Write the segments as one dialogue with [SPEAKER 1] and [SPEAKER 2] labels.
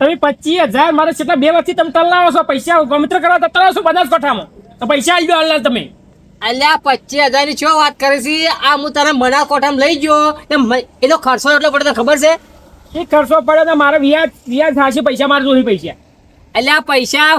[SPEAKER 1] તમે પચીસ હજાર મારે કેટલા બે વર્ષથી તમે તલાવો છો. પૈસા ગમિત્ર કરવા તલાવો છો બનાસકાંઠામાં તો પૈસા આવી ગયો હાલ તમે.
[SPEAKER 2] અલ્યા પચીસ હજારની શું વાત કરે છે? આ હું તને મના કોઠામાં લઈ ગયો. એનો ખર્ચો એટલો પડે તને ખબર છે?
[SPEAKER 1] એ ખર્ચો પડે તો મારે વ્યાજ વ્યાજ થશે પૈસા મારે જોઈ પૈસા.
[SPEAKER 2] અલ્યા પૈસા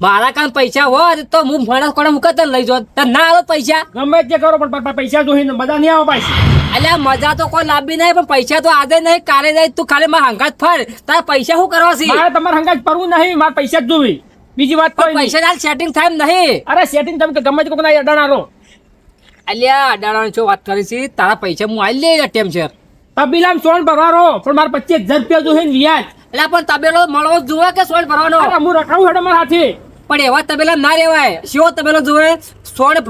[SPEAKER 2] મારા કાન પૈસા હોત તો હું માણસ કોને મુકત લઈ જોત તો ના આવે પૈસા?
[SPEAKER 1] ગમે તે કરો પણ પૈસા જોઈ મજા નહીં આવે પાછી.
[SPEAKER 2] અલ્યા મજા તો કોઈ લાભી નહીં પણ પૈસા તો આજે નહીં કાલે નહીં તું ખાલી મારા હંગાત ફર. તારા પૈસા શું કરવા છે?
[SPEAKER 1] મારે તમારે હંગાત ફરવું નહીં મારે પૈસા જ જોવી. બીજી વાત કોઈ પૈસા.
[SPEAKER 2] પૈસા સેટિંગ થાય નહીં.
[SPEAKER 1] અરે સેટિંગ તમે ગમે તે કોકના અડાણા રહો.
[SPEAKER 2] અલ્યા અડાણા છો વાત કરી છે? તારા પૈસા હું આલી લઈ ટેમ છે.
[SPEAKER 1] તબીલામ સોન ભરવા રહો પણ મારે પચીસ હજાર રૂપિયા જોઈ ને વ્યાજ.
[SPEAKER 2] એટલે પણ તબેલો મળવો જ જોવે કે સોળ ભરવાનો?
[SPEAKER 1] હું રખાવું હેડો મારા હાથી.
[SPEAKER 2] પણ એવા તબેલા ના રેવાય શિવો તબેલો જોવે સોને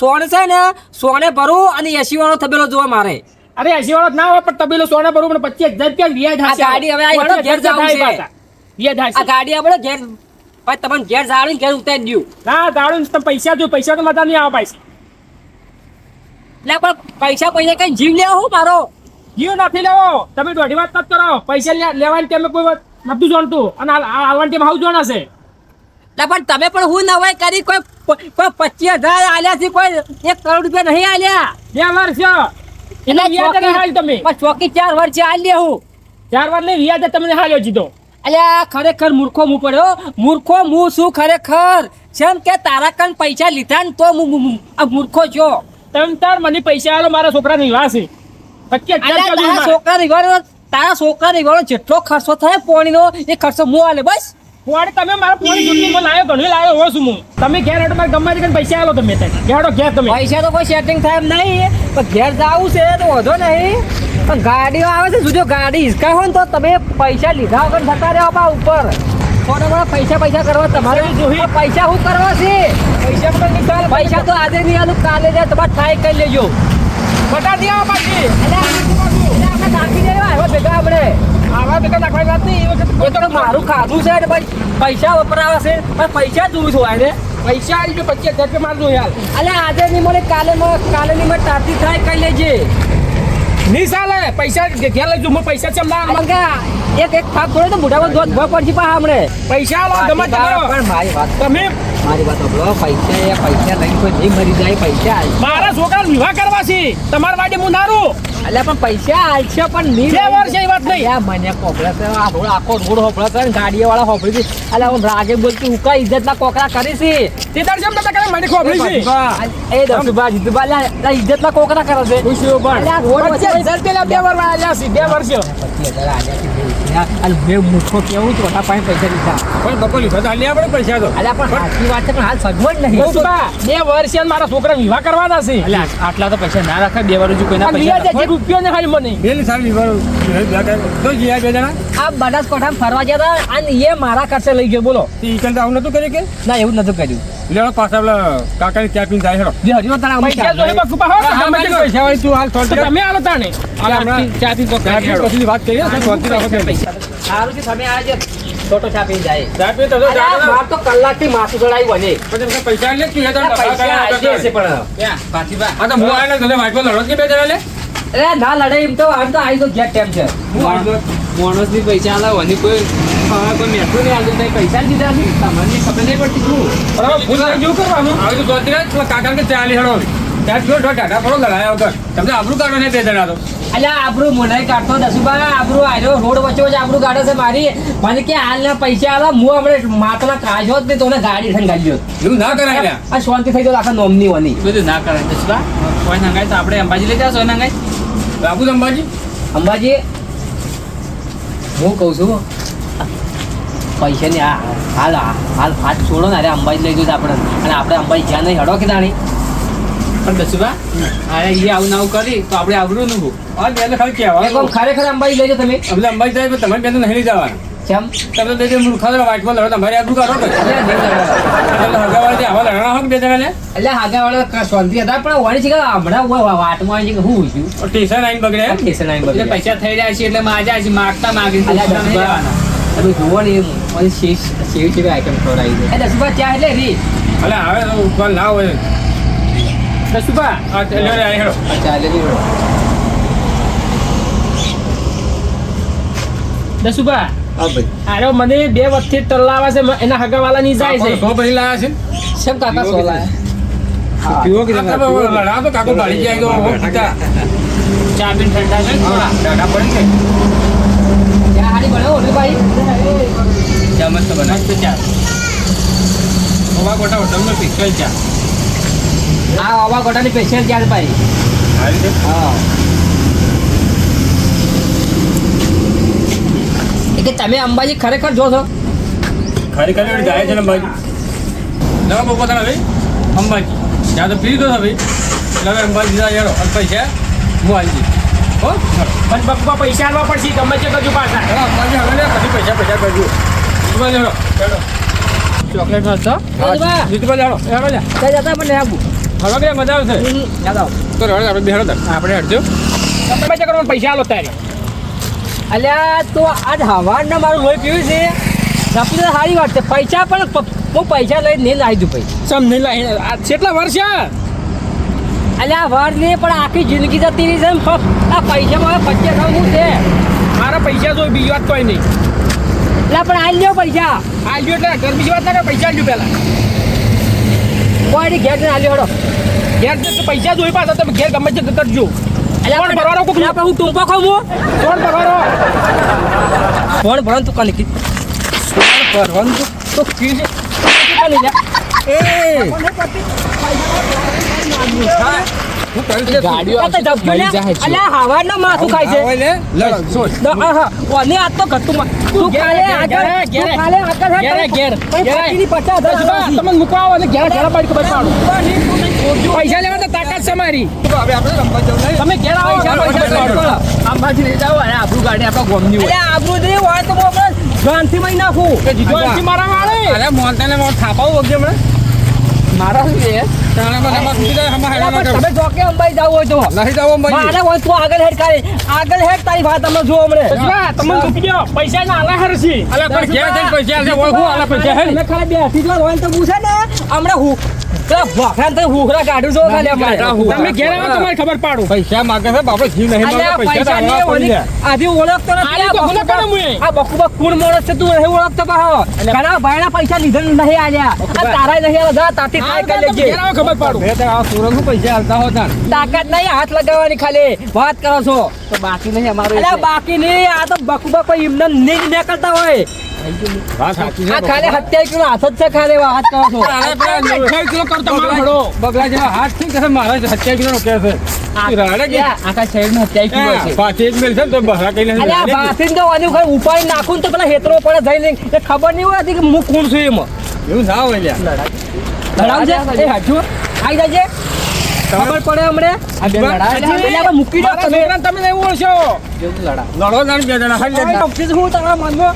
[SPEAKER 2] સોને છે ને સોને ભરવું અને એસી વાળો તબેલો જોવે મારે.
[SPEAKER 1] અરે એસી વાળો ના હોય પણ તબેલો સોના ભરવું પણ પચીસ હજાર રૂપિયા વ્યાજ હશે
[SPEAKER 2] ગાડી હવે આ ઘેર જવું છે.
[SPEAKER 1] વ્યાજ
[SPEAKER 2] આ
[SPEAKER 1] હશે
[SPEAKER 2] ગાડી આપણે ઘેર પછી તમને ઘેર જાળીને ઘેર ઉતારી દઉં.
[SPEAKER 1] ના દાડું તમે પૈસા જો પૈસા તો મજા નહીં આવે પૈસા
[SPEAKER 2] એટલે પણ પૈસા પૈસા કઈ જીવ લેવો હું મારો?
[SPEAKER 1] જીવ નથી લેવો. તમે દોઢી વાત મત કરો. પૈસા લેવાની તમે કોઈ વાત નથી જાણતું અને આવવાની ટાઈમ હાઉ જોણાશે
[SPEAKER 2] એટલે પણ તમે પણ હું નવાઈ કરી કોઈ કોઈ પચીસ હજાર આલ્યા છે કોઈ એક કરોડ રૂપિયા નહીં આલ્યા.
[SPEAKER 1] બે વર્ષ. એટલે વ્યાજ નહીં હાલ તમે.
[SPEAKER 2] ચોકી ચાર વર્ષ આલ્યા હું.
[SPEAKER 1] ચાર વર્ષ નહીં વ્યાજ તમને હાલ્યો જીધો.
[SPEAKER 2] અલ્યા ખરેખર મૂર્ખો મું પડ્યો. મૂર્ખો હું શું ખરેખર. જેમ કે તારા કન પૈસા લીધા ને તો મૂર્ખો છો.
[SPEAKER 1] તમે તાર મને પૈસા આલો મારા છોકરાને વિવાહ છે.
[SPEAKER 2] છોકરા તારા છોકરા નિવાડો જેટલો ખર્ચો થાય પોણીનો એ ખર્ચો મુ આલે બસ.
[SPEAKER 1] પોણી તમે મારા પોણી જુટલીમાં લાયો ઘણી લાયો હો છું હું. તમે ઘેર હેડો મારે ગમે કરીને પૈસા આલો તમે ઘેડો ઘેર તમે.
[SPEAKER 2] પૈસા તો કોઈ સેટિંગ થાય એમ નહીં પણ ઘેર જવું છે તો વધો નહીં. પણ ગાડીઓ આવે છે જો ગાડી હિસકા હોય ને તો તમે પૈસા લીધા વગર જતા રહ્યો બા ઉપર. થોડા ઘણા પૈસા પૈસા કરવા તમારે.
[SPEAKER 1] જોઈએ
[SPEAKER 2] પૈસા શું કરવા છે?
[SPEAKER 1] પૈસા પણ
[SPEAKER 2] પૈસા તો આજે નહીં આલું કાલે જાય તમારે ટ્રાય કરી લેજો.
[SPEAKER 1] બટા આવે પાછી.
[SPEAKER 2] આપણે નાખી દેવા આવ્યો ભેગા આપણે
[SPEAKER 1] આવા બેટા નાખવાની વાત નહીં એ વખત
[SPEAKER 2] એ તો મારું ખાધું છે ને ભાઈ. પૈસા વપરાવા છે. પણ પૈસા જોવું છું આને.
[SPEAKER 1] પૈસા આવી ગયો પચીસ હજાર રૂપિયા મારે યાર.
[SPEAKER 2] અલે આજે નહીં મળે કાલે કાલે નહીં મળે તારથી ટ્રાય કરી લેજે.
[SPEAKER 1] નહીં ચાલે પૈસા ઘેર લઈ જઉં હું પૈસા ચમ ના?
[SPEAKER 2] અલગા એક એક થાપ થોડો તો મોઢામાં દોત ભર પડશે પા હમણે
[SPEAKER 1] પૈસા ગમે તે કરો.
[SPEAKER 2] પણ મારી વાત
[SPEAKER 1] તમે
[SPEAKER 2] મારી વાત પૈસા એ પૈસા લઈને કોઈ નહીં મરી જાય પૈસા
[SPEAKER 1] મારા છોકરાને વિવાહ કરવા છે. તમારા માટે હું નારું
[SPEAKER 2] અલ્યા પણ પૈસા આલશે પણ નહીં
[SPEAKER 1] બે વર્ષ એ વાત નહીં.
[SPEAKER 2] આ મને કોકડા છે આખો રોડ હોપળા છે ને ગાડીઓ વાળા હોપળી છે. અલ્યા હું રાગે બોલતી હું કઈ ઇજ્જત ના કોકરા કરી છે.
[SPEAKER 1] તે તાર જેમ કરે મને ખોપડી છે.
[SPEAKER 2] એ દસુબા જીતુબા અલ્યા ઇજ્જત ના કોકરા કરે છે.
[SPEAKER 1] પણ.
[SPEAKER 2] રોડ વચ્ચે
[SPEAKER 1] બે વાર આલ્યા છે બે વર્ષ.
[SPEAKER 2] છે બે મૂર્ખો કેવું તો પાસે પૈસા દીધા
[SPEAKER 1] પણ બકો લીધો તો આલ્યા આપણે પૈસા તો.
[SPEAKER 2] અલ્યા પણ વાત છે પણ હાલ સગવડ નહીં.
[SPEAKER 1] બે વર્ષ મારા છોકરા વિવાહ કરવાના છે
[SPEAKER 3] આટલા તો પૈસા ના રાખાય બે વર્ષ કોઈ
[SPEAKER 1] આ વ્યાજ રૂપિયો ને ખાલી મને.
[SPEAKER 3] બેલી સારી તો ગયા બે જણા?
[SPEAKER 2] આ બનાસકાંઠામાં ફરવા ગયા હતા અને એ મારા ખર્ચે લઈ ગયો બોલો.
[SPEAKER 3] ઈકન આવું નતું કર્યું કે?
[SPEAKER 2] ના એવું નતું કર્યું.
[SPEAKER 3] લેવા પાછા પેલા કાકાની ચા પીને જાય હેડો.
[SPEAKER 2] જે હજુ તારા
[SPEAKER 1] પૈસા હો.
[SPEAKER 3] પૈસા તું હાલ
[SPEAKER 1] આલો
[SPEAKER 3] ચા પી વાત કરીએ.
[SPEAKER 2] સારું તમે આજે છોટો છાપી જાય.
[SPEAKER 3] ચા તો જો
[SPEAKER 2] માર તો કલાકથી માથું ચડાવી બને
[SPEAKER 3] પણ તમને પૈસા લે તું હેડો
[SPEAKER 2] પૈસા આવી જશે પણ.
[SPEAKER 3] આ તો હું આને તને વાંચવા લડો કે બે જણા લે
[SPEAKER 2] અરે ના લડે એમ તો આમ તો આવી તો ગેટ ટાઈમ છે.
[SPEAKER 3] હું વાંચવા
[SPEAKER 4] માણસની પૈસા આલાવવાની કોઈ ખાવા કોઈ મેઠો નહીં આવતું તઈ પૈસા જ દીધા છે તમને ખબર નહીં પડતી શું.
[SPEAKER 1] બરાબર ભૂલ ગયું કરવાનું.
[SPEAKER 3] હવે તો સોનતી કાકા કે ચાલી હેડો. ત્યાં જો ટાટા પડો લડાયા વગર. તમને આબરૂ કાઢો ને બે જણા તો.
[SPEAKER 2] અલ્યા આબરૂ મોઢાઈ કાઢતો દસુબા આબરૂ આવ્યો રોડ વચ્ચે વચ્ચે આબરૂ કાઢે છે મારી. મને કે હાલના પૈસા આલા હું હમણે માથાના કાઢ્યો જ નહીં તોને ગાડી ઠંગાડ્યો
[SPEAKER 3] એવું ના કરાય
[SPEAKER 2] આ શાંતિ થઈ તો આખા નોમની વાની
[SPEAKER 4] બધું ના કરાય? દસબા કોઈ નંગાય તો આપણે અંબાજી લઈ જાશો નંગાય
[SPEAKER 3] બાપુ અંબાજી?
[SPEAKER 2] અંબાજી? હું કહું છું. પૈસાની આ હાલ હાલ હાથ છોડો ને અરે અંબાજી લઈ જજો આપણે. અને આપણે અંબાજી જ્યાં નહીં હડો કે તાણી
[SPEAKER 4] પણ દસબા અરે એ આવું આવું કરી તો આપણે આવડું નું
[SPEAKER 3] હા બેન ખાલી કહેવાય.
[SPEAKER 2] ખરેખર અંબાજી લઈ તમે.
[SPEAKER 3] અમને અંબાજી જાય તમે બેન નહીં લઈ જવાના.
[SPEAKER 2] કેમ?
[SPEAKER 3] તમે બે જણ મૂર્ખા વાંચવા લડો તમારે આવા લડણા હો બે જણા
[SPEAKER 2] એટલે હાગા વાળા શાંતિ હતા પણ વળી છે કે હમણાં હું વાટમાં છે કે હું છું.
[SPEAKER 3] સ્ટેશન આવીને બગડે?
[SPEAKER 2] સ્ટેશન આવીને
[SPEAKER 4] એટલે પૈસા થઈ રહ્યા છે એટલે માજા છે માગતા માગી
[SPEAKER 2] તમે જુઓ ને મને શેષ શેવ જેવી આઈટમ ખવડાવી દસુભા ચા એટલે રી?
[SPEAKER 3] અલે હવે તો ઉપર ના હોય.
[SPEAKER 1] દસુભા
[SPEAKER 3] આ લે હેડો
[SPEAKER 2] ચા એટલે રી
[SPEAKER 1] દસુભા અરે મને બે વખતે તલ્લાવા છે એના હગાવાલા ની જાય છે.
[SPEAKER 3] સો પછી લાયા છે.
[SPEAKER 2] શેમ કાકા સોલા
[SPEAKER 3] પીવો કે લડા તો કાકો ગાડી જાય પિતા
[SPEAKER 1] ચા બી ઠંડા છે.
[SPEAKER 3] દાડા પડે છે
[SPEAKER 2] ત્યાં હારી બનાવો ને ભાઈ.
[SPEAKER 4] ચા મસ્ત બનાવ
[SPEAKER 1] મસ્ત ચા.
[SPEAKER 3] ઓવા ગોટા હોટલનો પિક્ચર ચા.
[SPEAKER 2] આ આવા ગોટાની સ્પેશિયલ ચાર ભાઈ? હા. કે તમે અંબાજી ખરેખર જો છો?
[SPEAKER 3] ખરી ખરી વળી જાય છે ને ભાઈ નવા બપો તને ભાઈ. અંબાજી. ત્યાં તો પી દો ભાઈ. એટલે હવે અંબાજી જાય યારો અને પૈસા હું? હાલજી હો?
[SPEAKER 1] પણ બપ્પા પૈસા આવવા પડશે ગમે છે કરજો પાછા.
[SPEAKER 3] હા અંબાજી હવે ને પછી પૈસા પૈસા કરજો. જીતુભાઈ હેલો હેલો
[SPEAKER 1] ચોકલેટ મળતો
[SPEAKER 2] જીતુભા.
[SPEAKER 3] જીતુભાઈ હેલો હેલો લે.
[SPEAKER 2] જતા પણ નહીં આપું
[SPEAKER 3] હવે કે મજા આવશે?
[SPEAKER 2] યાદ આવો.
[SPEAKER 3] તો હેલો આપણે તક આપણે હટજો
[SPEAKER 1] તમે જે પૈસા આલો તારે.
[SPEAKER 2] અલ્યા તો આજ હવારના મારું લોહી પીવું છે. સપને સારી વાત છે. પૈસા પણ હું પૈસા લઈને નહીં લાવી દઉં ભાઈ.
[SPEAKER 1] સમ નહીં લાઈ કેટલા વર્ષ
[SPEAKER 2] અલ્યા વાર નહીં પણ આખી જિંદગી જતી રહી છે આ પૈસા હવે પચીસ શું છે.
[SPEAKER 1] મારા પૈસા જોઈ બીજી વાત કોઈ નહીં.
[SPEAKER 2] એટલે પણ આ લ્યો પૈસા.
[SPEAKER 1] આલજો એટલે ઘર બીજી વાત ના પૈસા આલજો પહેલા.
[SPEAKER 2] કોઈ ઘેર જઈને આલ્યો હડો.
[SPEAKER 1] ઘેર તો પૈસા જોઈ પાછા તમે ઘેર ગમે તે કરજો.
[SPEAKER 2] ફોન
[SPEAKER 1] કોણ ભરવાનો કોક?
[SPEAKER 2] પણ હું ટૂંકો ખાવ
[SPEAKER 1] ફોન ભરવાનો.
[SPEAKER 2] ફોન ભરવાનું તું કાલે ફોન ભરવાનું તું તો કીધું. એ.
[SPEAKER 1] ગાડીઓ
[SPEAKER 2] માથું ખાય છે.
[SPEAKER 3] લડો સોચ
[SPEAKER 2] ન, આહા, ઓને આ તો ઘટતું માં. તું કાલે આગળ- કાલે આગળ હેઠ
[SPEAKER 1] ઘેર,
[SPEAKER 2] પણ
[SPEAKER 1] ઘેરે.
[SPEAKER 2] ફાટીની પચાસ હજાર
[SPEAKER 1] બસ બા,
[SPEAKER 2] આવાસી.
[SPEAKER 1] તમે મૂકવા આવો ઘેર ઘેર પાડી ખબર પાડો. પૈસા લેવા તો તાકાત છે મારી.
[SPEAKER 3] હવે આપણે રમવા જવું નહીં.
[SPEAKER 1] તમે ઘેર આવો
[SPEAKER 2] પૈસા, પૈસા
[SPEAKER 1] પૈસા
[SPEAKER 2] પાડો.
[SPEAKER 4] અંબાજી લઈ જાઓ અને આપણું ગાડી આપણા ગોમની હોય.
[SPEAKER 2] અલ્યા આબરૂ હોય તો ગાંઠીમાં ય નાખું.
[SPEAKER 1] મારા વાળે.
[SPEAKER 3] અરે મોનતા ને મોન થાપાવું વગેરે હમણાં.
[SPEAKER 2] મારા શું છે તમે જોકે અંબાઈ જાવ હોય તો
[SPEAKER 3] નહીં જાવ અંબાજી
[SPEAKER 2] મારે હોય તું આગળ હેડ કાઢી આગળ હેડ તારી વાત અમે જો હમણે
[SPEAKER 1] તમે દો પૈસા ના આલા હરસી
[SPEAKER 3] અલા પણ ઘેર જઈને પૈસા આલશે ઓળખું આલા પૈસા હે
[SPEAKER 2] તમે ખાલી બેઠી જો હોય તો પૂછે ને હમણાં હું પેલા તો હુખરા કાઢું છો ખાલી
[SPEAKER 3] કાઢા
[SPEAKER 1] તમે ઘેર આવો તમારે ખબર પાડું.
[SPEAKER 3] પૈસા માગે છે બાપડે જીવ નહીં
[SPEAKER 2] અલ્યા,
[SPEAKER 3] પૈસા તો
[SPEAKER 2] પૈસા
[SPEAKER 3] આલવા
[SPEAKER 2] નહીં ઓલી- આધી ઓળખતો નથી. આ
[SPEAKER 1] ભૂલે
[SPEAKER 2] બકુબા-
[SPEAKER 1] મુએ.
[SPEAKER 2] આ બકુબા કોણ માણસ છે તું નહીં ઓળખતો પાહો ઘણા ભાઈના પૈસા લીધા નહીં આલ્યા. આ તારા નહીં આલ્યા જા તાથી ખાઈ કરી લેજે.
[SPEAKER 1] ઘેર આવો ખબર પાડું.
[SPEAKER 3] બે તો આ સુરત પૈસા આલતા હોતા.
[SPEAKER 2] તાકાત નહીં હાથ લગાવવાની ખાલી. વાત કરો છો.
[SPEAKER 4] તો બાકી નહીં અમારું
[SPEAKER 2] અલ્યા બાકી નહીં આ તો બકુબા કોઈ એમને નહીં નીકળતા હોય. આ ખાલી સત્યાવીસ કિલો હાથ જ છે ખાલી વાત કરો છો.
[SPEAKER 1] અઠ્યાવીસ કિલો કરો તમારો
[SPEAKER 3] બગલા- જેવા હાથથી કહે મારા સત્યાવીસ કિલો નો છે રાડે કે?
[SPEAKER 4] આખા શહેરમાં અત્યાવીસ કિલો છે.
[SPEAKER 3] પાછી જ મિલશે ને તો બહાર કઈ નથી
[SPEAKER 2] અલ્યા બાસીને તો વાની વખત ઉપાડી નાખું તો પેલા હેતરો પડે જઈને એ ખબર નહીં હોતી કે હું કોણ છું એમાં.
[SPEAKER 3] એવું ના હોય લ્યા.
[SPEAKER 2] લડાવજે. એ હાચું જાય જાજે. ખબર પડે હમણે
[SPEAKER 4] આ બે લડા
[SPEAKER 2] આપણે મૂકી દો તમે
[SPEAKER 1] તમે નહીં ઓળશો
[SPEAKER 4] જેવું લડા
[SPEAKER 3] લડો ના બે જણા હાલ લેજો.
[SPEAKER 2] ઓફિસ હું તારા મનમાં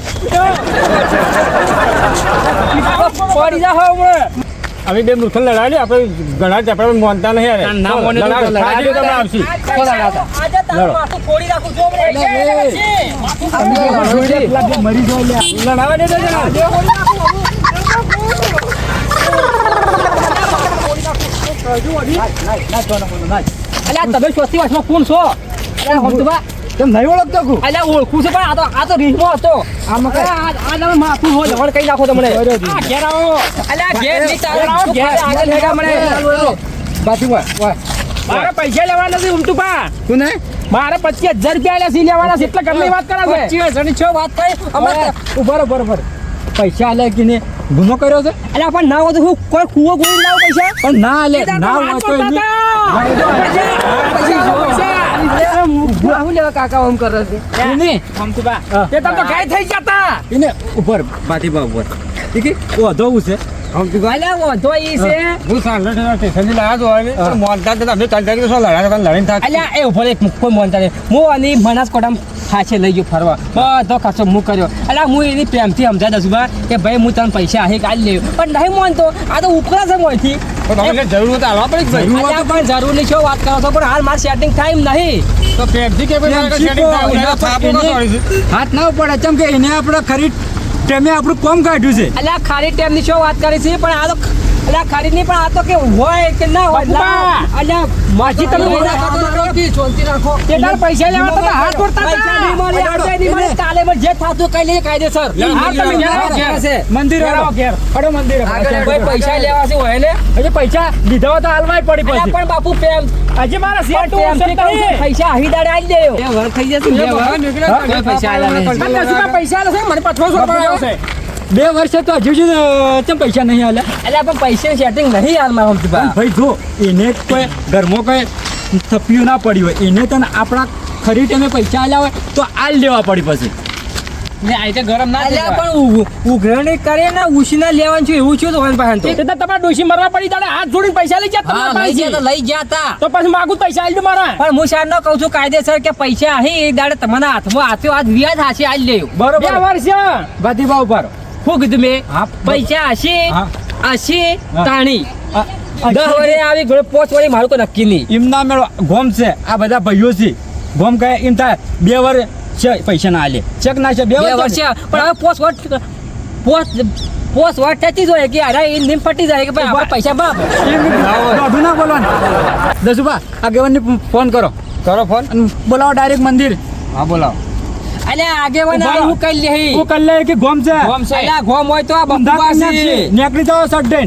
[SPEAKER 2] પડી જા હમણે
[SPEAKER 3] અમે બે મૂર્ખ લડાડી આપણે ઘણા આપણે માનતા નહીં અરે
[SPEAKER 4] ના લડા તો તમે
[SPEAKER 3] આવશી તમે આવશી
[SPEAKER 2] આજે તારું માથું ફોડી નાખું છું લે
[SPEAKER 3] લડાવા દે જણા
[SPEAKER 2] અલ્યા તમે ચોથી વર્ષમાં કોણ છો? અલ્યા હમતુભા,
[SPEAKER 3] કેમ નહીં ઓળખતો કુ
[SPEAKER 2] અલ્યા ઓળખું છે પણ આ તો આ તો રીસમાં હતો.
[SPEAKER 3] આમાં
[SPEAKER 2] અરે આ તમે માથું હોય લવણ કઈ નાખો તમને.
[SPEAKER 1] આ ઘેર આવો.
[SPEAKER 2] અલ્યા ઘેર નહીં તારે
[SPEAKER 1] આવો, ઘેર.
[SPEAKER 2] આગળ હેડા મને
[SPEAKER 3] બાજુ વાય
[SPEAKER 1] મારે પૈસા લેવાના નથી ઉમટું પા.
[SPEAKER 3] તું ને?
[SPEAKER 1] મારે પચીસ હજાર રૂપિયા લેવાના છે. એટલે ઘરની વાત કરે છે
[SPEAKER 2] પચીસ હજારની છો વાત થઈ
[SPEAKER 3] અમારે બરોબર પૈસા આલે કે ને ગુનો કર્યો છે?
[SPEAKER 2] એટલે પણ ના હોય તો હું કોઈ કુવો ગોળી લાવ પૈસા?
[SPEAKER 3] પણ ના આલે ના હોય તો.
[SPEAKER 2] હું લેવા કાકા ઓમ કરે છે?
[SPEAKER 3] એની
[SPEAKER 1] ઉમટું તે તમે તો ગાય થઈ જતા
[SPEAKER 3] એને ઉપર બાથી બા ઉપર ઠીક છે ઓ છે. તું તો તો
[SPEAKER 2] બનાસકોટામાં લઈ ગયો ફરવા. બધો ખર્ચો હું કર્યો. અલ્યા હું એની પ્રેમથી સમજાતા છું કે ભાઈ હું તને પૈસા આહી કાઢી લેવું પણ નહીં માનતો. આ તો ઉપરા છે મોથી
[SPEAKER 3] તો જરૂર તો
[SPEAKER 2] પણ જરૂર નહીં છો વાત કરો છો પણ હાલ મારે સેટિંગ ટાઈમ નહીં.
[SPEAKER 3] તો પ્રેમથી કે ના.
[SPEAKER 5] હાથ ના પડે ચમ કે એને આપણે ખરી ટેમે આપણું કોમ કાઢ્યું છે.
[SPEAKER 2] અલ્યા, ખાલી ટાઈમની શું વાત કરી છે, પણ આ તો અલ્યા ખારી નહીં પણ આ તો કે હોય કે ના હોય. અલ્યા માજી તમે
[SPEAKER 1] રાખો કેટલા પૈસા લેવા તો હાથ તોડતા
[SPEAKER 2] પૈસા નહીં મળે, આજે નહીં મળે, કાલે મળે. જે થાતું કઈ લઈએ કાયદેસર
[SPEAKER 1] હા, તમે ઘેર ઘેર.
[SPEAKER 2] છે.
[SPEAKER 5] મંદિર
[SPEAKER 1] આવો, ઘેર.
[SPEAKER 5] પડો મંદિર
[SPEAKER 2] આગળ કોઈ પૈસા લેવા છે હોય ને
[SPEAKER 1] હજી પૈસા લીધા હોય તો હાલવાય પડી પછી.
[SPEAKER 2] પણ બાપુ પ્રેમ.
[SPEAKER 1] હજી મારા
[SPEAKER 2] સેટ પૈસા આવી દાડે આવી દેયો એ વર થઈ જશે? પૈસા
[SPEAKER 1] નસીબમાં પૈસા આલે છે મને પથરો સોડવા આવ્યો છે.
[SPEAKER 5] બે વર્ષે તો હજુ સુધી પૈસા નહીં હાલે
[SPEAKER 2] એટલે પણ પૈસા સેટિંગ નહીં હાલ મારા
[SPEAKER 5] ભાઈ જો એને કોઈ ઘરમાં કોઈ થપ્યું ના પડ્યું હોય એને તને આપણા ખરી ટાઈમે પૈસા આલ્યા હોય તો આ લેવા પડી પછી.
[SPEAKER 2] અલ્યા પણ ઉઘ- કરે ને ઉછીના લેવાનું છે એવું છું તો કોણ પાસે તો.
[SPEAKER 1] તમારા ડોશી મરવા પડી તારે હાથ જોડીને પૈસા લઈ ગયા
[SPEAKER 2] હા
[SPEAKER 1] તમારા
[SPEAKER 2] લઈ ગયા તો લઈ ગયા તા.
[SPEAKER 1] તો પછી માગું પૈસા આલી દો મારા.
[SPEAKER 2] પણ હું શાર નો કહું છું કાયદેસર કે પૈસા અહીં દાડે તમારા હાથમાં હાથો આજ વ્યાજ હાથે આજ લેવું
[SPEAKER 5] બરોબર.
[SPEAKER 1] વર્ષ.
[SPEAKER 5] ભાવ ઉપર
[SPEAKER 2] શું કીધું મેં પૈસા હશે
[SPEAKER 5] હા.
[SPEAKER 2] હશે તાણી. દસ વડે આવી પોચ વડે મારું કોઈ નક્કી નહીં.
[SPEAKER 5] એમ ના મેળો ગોમ છે. આ બધા ભાઈઓ છે. ગોમ કહે એમ થાય બે વર છે પૈસા ના આલે. ચેક ના છે બે
[SPEAKER 2] બે
[SPEAKER 5] વર
[SPEAKER 2] છે. પણ હવે પોચ વટ પોચ પોસ વાત થતી જ હોય કે અરે એ નીમ ફટી જાય કે ભાઈ આપણે પૈસા બાપ.
[SPEAKER 5] દોઢું ના બોલવાનું. દસુભા આગેવાનને ફોન કરો.
[SPEAKER 3] કરો ફોન.
[SPEAKER 5] બોલાવો ડાયરેક્ટ મંદિર.
[SPEAKER 3] હા બોલાવો.
[SPEAKER 2] આગેવાન. હું કરી
[SPEAKER 5] ગોમ છે
[SPEAKER 2] અલ્યા ગોમ હોય તો
[SPEAKER 5] ઊંધા કરી
[SPEAKER 2] બકુબાસી.
[SPEAKER 5] નાખશે. નીકળી જાઓ સડ્ડેન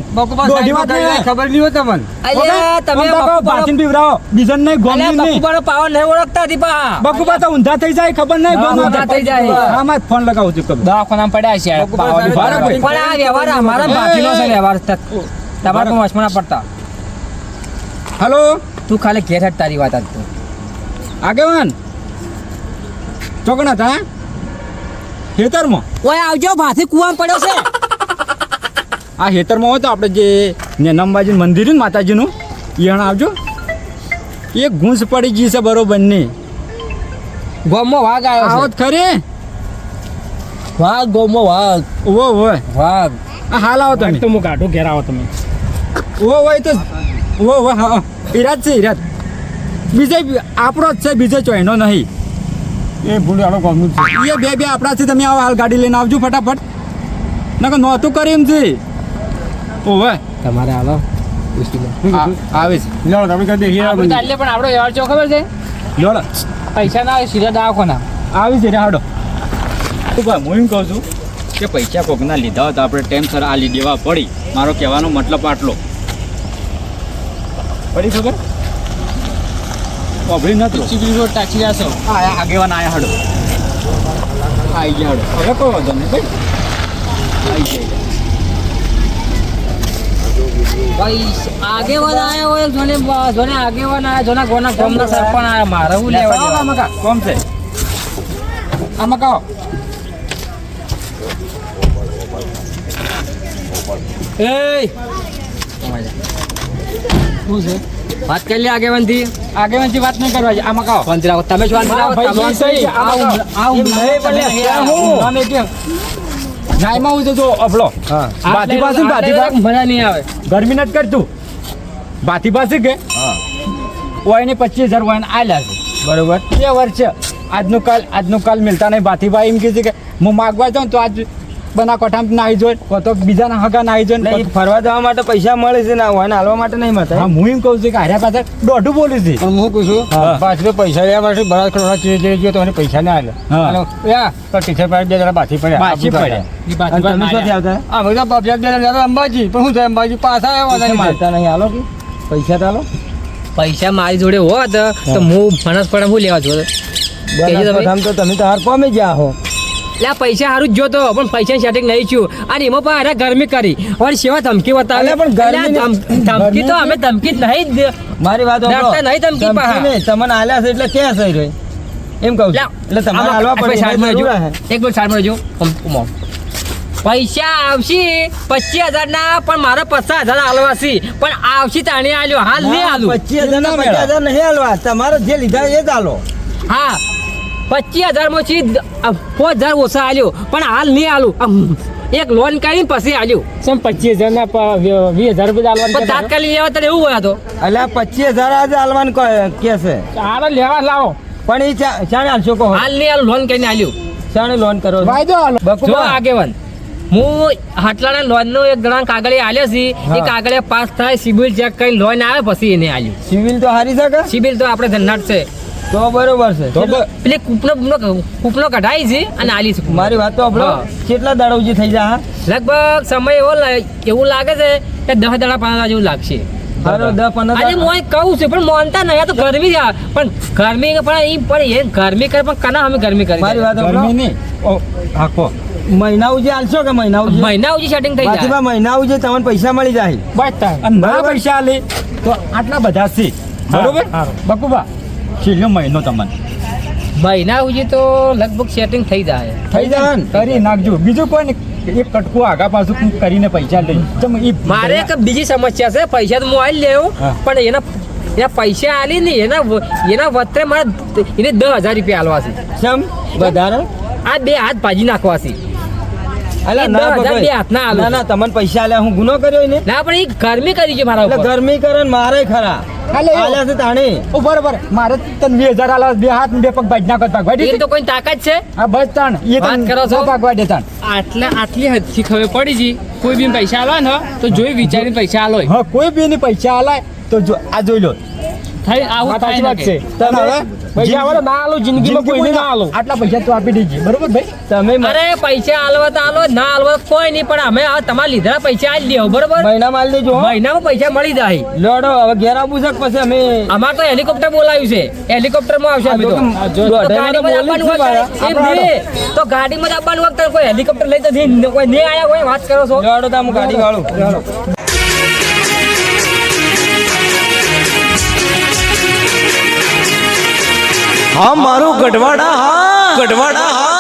[SPEAKER 5] દોઢી વાત
[SPEAKER 3] ખબર નહીં હોય તમને
[SPEAKER 2] અલ્યા તમે
[SPEAKER 5] ઊંધા કહો,
[SPEAKER 2] બકુબાનો-
[SPEAKER 5] ભાચીને પીવડાવો. બીજાને નહીં, નહીં.
[SPEAKER 2] બકુબાનો પાવર નહીં ઓળખતા હતી પા
[SPEAKER 5] તો ઊંધા થઈ જાય ખબર નહીં ગોમ
[SPEAKER 2] ઊંધા થઈ જાય.
[SPEAKER 5] આમાં ફોન લગાવું છું.
[SPEAKER 4] દવાખાનામાં પડ્યા છે.
[SPEAKER 2] પણ આ વ્યવહાર અમારા બાકીનો તમારે વચમાં પડતા
[SPEAKER 5] હલો
[SPEAKER 2] તું ખાલી ઘેર હેઠ તારી વાત આજ તો.
[SPEAKER 5] આગેવાન ચોકણા હતા હેતરમાં
[SPEAKER 2] ઓય આવજો ભાથી કુવા પડ્યો છે.
[SPEAKER 5] આ હેતરમાં હોય તો આપણે જે નેનમબાજી મંદિર ને માતાજીનું ઈણ આવજો. એ ઘૂંસ પડી ગઈ છે બરોબરની.
[SPEAKER 2] ગોમમાં વાઘ આવ્યો
[SPEAKER 5] આવત ખરી?
[SPEAKER 2] વાઘ ગોમો વાઘ.
[SPEAKER 5] ઓ ઓ
[SPEAKER 2] વાઘ.
[SPEAKER 5] આ હાલ આવો તમે.
[SPEAKER 1] તો હું કાઢું ઘેર આવો તમે.
[SPEAKER 5] ઓ હોય તો ઓ હોય હા હા. ઈરાદ છે ઈરાદ. બીજે આપણો જ છે બીજે ચોઈનો નહીં.
[SPEAKER 3] એ ભૂલ આનો કોમનું છે.
[SPEAKER 5] એ બે બે આપણા છે તમે આવો હાલ ગાડી લઈને આવજો ફટાફટ. નકર નહોતું કરી એમ છે ઓવે
[SPEAKER 2] તમારે હાલો
[SPEAKER 5] આવે છે.
[SPEAKER 3] લો તમે કદી દેખી
[SPEAKER 4] આપણે ચાલે પણ આપણો વ્યવહાર ચો ખબર છે?
[SPEAKER 5] લોડો
[SPEAKER 4] પૈસા ના આવે સીધા દવાખાના.
[SPEAKER 5] આવી છે રે હાડો. તો ભાઈ હું એમ કહું છું કે પૈસા કોકના લીધા હોય તો આપણે ટાઈમસર આ લી દેવા પડી. મારો કહેવાનો મતલબ આટલો. પડી ખબર? અભળી નથી
[SPEAKER 4] ચીકડી રોડ ટાચી જાશો
[SPEAKER 5] આયા આગેવાન આયા હાડો. આઈ ગયા હાડો. હવે કોઈ વાંધો નહીં ભાઈ આઈ ગયા.
[SPEAKER 2] ભાઈ આગેવાન આયા હોય જોને જોને આગેવાન આયા જોના ગોના ગોમના સરપંચ આયા. મારે હું લેવા
[SPEAKER 5] આવો આમાં કા? કોમ છે? આમાં કાઓ
[SPEAKER 2] એય શું છે? વાત કરી લે આગેવાનથી.
[SPEAKER 5] આગેવાનથી વાત નહીં કરવા આમાં કાઓ
[SPEAKER 2] શાંતિ રાખો તમે શાંતિ રાખો
[SPEAKER 1] ભાઈ,
[SPEAKER 2] તમે
[SPEAKER 1] સહી,
[SPEAKER 2] આવું ઉમ- તમે અહીંયા આવો.
[SPEAKER 5] કેમ નાઈમાં હું જો અફલો બાથી પાસે ને બાથી પાસે.
[SPEAKER 2] મજા નહીં આવે.
[SPEAKER 5] ગરમી નથી કરતું. બાથી પાસે કે? ઓય ને પચીસ હજાર ઓય આલ્યા છે. બરોબર. બે વર્ષ આજનું કાલ આજનું કાલ મિલતા નહીં. બાથીભાઈ એમ કીધું કે હું માગવા જાઉં તો આજ બના કોઠામાં નાહી જોઈ કો તો બીજાના હગા નાહી જોઈ
[SPEAKER 3] ફરવા જવા માટે પૈસા મળે છે ના હોય હાલવા માટે નહીં મળતા
[SPEAKER 5] હા હું એમ કહું છું કે હાર્યા પાછળ દોઢું બોલું છું.
[SPEAKER 3] પણ હું કહું
[SPEAKER 5] છું
[SPEAKER 3] પાછળ પૈસા લેવા માટે બરાબર કરવા ચીજ લઈ ગયો તો એને પૈસા ના આવે યા તો ટીચર પાસે બે જણા બાથી પડ્યા
[SPEAKER 5] બાછી પડ્યા.
[SPEAKER 3] આ બધા બાપજા બે જણા અંબાજી. પણ શું થાય? અંબાજી પાછા આવ્યા
[SPEAKER 5] મારતા નહીં હાલો કે. પૈસા તો હાલો.
[SPEAKER 2] પૈસા મારી જોડે હોત તો હું. ફણસ પડે હું લેવા જોતો. કહેજો તમે.
[SPEAKER 3] તો તમે તો હાર પામી ગયા હો.
[SPEAKER 2] લે પૈસા હારું જ જોતો પણ પૈસા સેટિંગ નહીં છું. અને એમાં પણ અરે ગરમી કરી. અને સેવા ધમકી બતાવે.
[SPEAKER 3] પણ
[SPEAKER 2] ધમકી તો અમે ધમકી નહીં જ
[SPEAKER 3] મારી વાત
[SPEAKER 2] નહીં ધમકી પાહા.
[SPEAKER 3] તમને આલ્યા છે એટલે ક્યાં થઈ રહ્યો એમ કહું એટલે તમારે હાલવા પડે.
[SPEAKER 2] એક મિનિટ સાઈડમાં આમ. પૈસા આવશે. પચીસ હજાર ના પણ મારો પચાસ હજાર આલવા છે પણ આવશે તાણી આલ્યો. હાલ નહીં આલું.
[SPEAKER 3] પચીસ હજાર ના પચાસ હજાર નહીં હાલવા તમારે જે લીધા એ જ હાલો
[SPEAKER 2] હા. પચીસ હજારમાંથી પાંચ હજાર ઓછા આલ્યો. પણ હાલ નહીં આલું. એક લોન કરીને પછી આલ્યું.
[SPEAKER 1] સમ પચીસ હજાર ના વીસ હજાર રૂપિયા આલવાનું
[SPEAKER 2] તાત્કાલિક લેવા તને એવું હોય તો.
[SPEAKER 3] એટલે પચીસ હજાર આજે હાલવાનું કહે કે છે?
[SPEAKER 1] હાલ લેવા લાવો.
[SPEAKER 3] પણ એ ચાણે હાલશો કહો.
[SPEAKER 2] હાલ નહીં આલું લોન કરીને આલ્યું.
[SPEAKER 3] ચાણે લોન કરો. છો?
[SPEAKER 5] વાયદો હાલો
[SPEAKER 2] જો આગેવાન હું હાટલાના લોનનો એક ગણા કાગળે આલ્યો છે. એ. કાગળે પાસ થાય સિબિલ ચેક કરીને લોન આવે પછી એને આલ્યું.
[SPEAKER 3] સિવિલ તો હારી શકે?
[SPEAKER 2] સિબિલ તો આપણે ધન્નાટ છે.
[SPEAKER 6] તો બરોબર છે.
[SPEAKER 5] તો બ-
[SPEAKER 2] કૂપનો કૂપનો કૂપનો કઢાઈ છે અને આલી છે
[SPEAKER 6] મારી વાત તો આપણો કેટલા દાડા ઉજી થઈ જા
[SPEAKER 2] લગભગ સમય એવો એવું લાગે છે કે દસ દાડા પાંચ જેવું લાગશે.
[SPEAKER 6] હારો દસ પંદર
[SPEAKER 2] આજે
[SPEAKER 6] દાડા.
[SPEAKER 2] કહું છું પણ માનતા નહીં તો ગરમી છે પણ ગરમી પણ એ પણ એ ગરમી કરે પણ કના અમે ગરમી કરી
[SPEAKER 6] મારી વાત
[SPEAKER 5] ગરમી નહીં. ઓ
[SPEAKER 6] મહિના ઉજી આલશો કે મહિના ઉજી
[SPEAKER 2] મહિના સુધી સેટિંગ થઈ જાય.
[SPEAKER 6] મહિના ઉજી તમને પૈસા મળી જાય.
[SPEAKER 1] બસ
[SPEAKER 5] અને ના પૈસા આલે. તો આટલા બધા છે. બરોબર. બકુબા છેલ્લો મહિનો તમને.
[SPEAKER 2] મહિના સુધી તો લગભગ સેટિંગ થઈ જાય.
[SPEAKER 6] થઈ જાય ને?
[SPEAKER 5] કરી નાખજો. બીજું કોઈ એક કટકું આગા પાછું કરીને પૈસા લઈ
[SPEAKER 2] મારે એક બીજી સમસ્યા છે. પૈસા તો હું આવી લેવું પણ એના એના પૈસા આલી ને એના એના વત્રે મારે એને દસ હજાર રૂપિયા આલવા છે.
[SPEAKER 6] સમ વધારે?
[SPEAKER 2] આ બે હાથ ભાજી નાખવા છે.
[SPEAKER 6] અલા ના
[SPEAKER 2] દસ હજાર
[SPEAKER 6] બગાડ.
[SPEAKER 2] બે હાથના આલુ.
[SPEAKER 6] ના ના તમને પૈસા આલ્યા હું ગુનો કર્યો ને?
[SPEAKER 2] ના પણ એ ગરમી કરી છે મારા ઉપર.
[SPEAKER 6] ગરમી કરે ને મારે ખરા. આલ્યા છે તાણે.
[SPEAKER 5] ઓ બરોબર મારે તને વીસ હજાર બે હાથ બે પગ ભાઈ ના કરતા. ભાઈ
[SPEAKER 2] એ તો કોઈ તાકાત છે?
[SPEAKER 5] આ બસ તાણ. એ
[SPEAKER 2] વાત કરો છો?
[SPEAKER 5] ભાગવા દે તાણ.
[SPEAKER 4] આટલા આટલી હદથી ખબર પડી જી. કોઈ બી પૈસા આલવા ને તો જોઈ વિચારીને પૈસા આલો
[SPEAKER 5] હા કોઈ બી ની પૈસા આલાય તો જો આ જોઈ લો
[SPEAKER 4] થઈ આવું થાય
[SPEAKER 1] વાત છે. તમે
[SPEAKER 5] હવે
[SPEAKER 1] ના આલો જિંદગીમાં કોઈને ના આલો.
[SPEAKER 5] આટલા પૈસા તો આપી દેજે. બરોબર ભાઈ?
[SPEAKER 6] તમે
[SPEAKER 2] અરે પૈસા આલવા તો આલો ના આલવા કોઈ નહીં પણ અમે તમારા લીધેલા પૈસા આલી દેવો બરોબર?
[SPEAKER 6] મહિના માલ દેજો.
[SPEAKER 2] મહિનામાં પૈસા મળી જાય.
[SPEAKER 6] લોડો હવે ઘેર આવું છે પછી અમે
[SPEAKER 2] અમાર તો હેલિકોપ્ટર બોલાવ્યું છે. હેલિકોપ્ટરમાં આવશે અમે તો. તો ગાડીમાં જ આવવાનું
[SPEAKER 6] છે
[SPEAKER 2] હોય
[SPEAKER 6] મારા.
[SPEAKER 2] એ બે. તો ગાડીમાં જ આવવાનું હોય તો કોઈ હેલિકોપ્ટર લઈ તો કોઈ નહીં આયા કોઈ વાત કરો છો.
[SPEAKER 6] લોડો તમે ગાડી વાળું
[SPEAKER 7] હા મારું ગઢવાડા હા ગઢવાડા હા.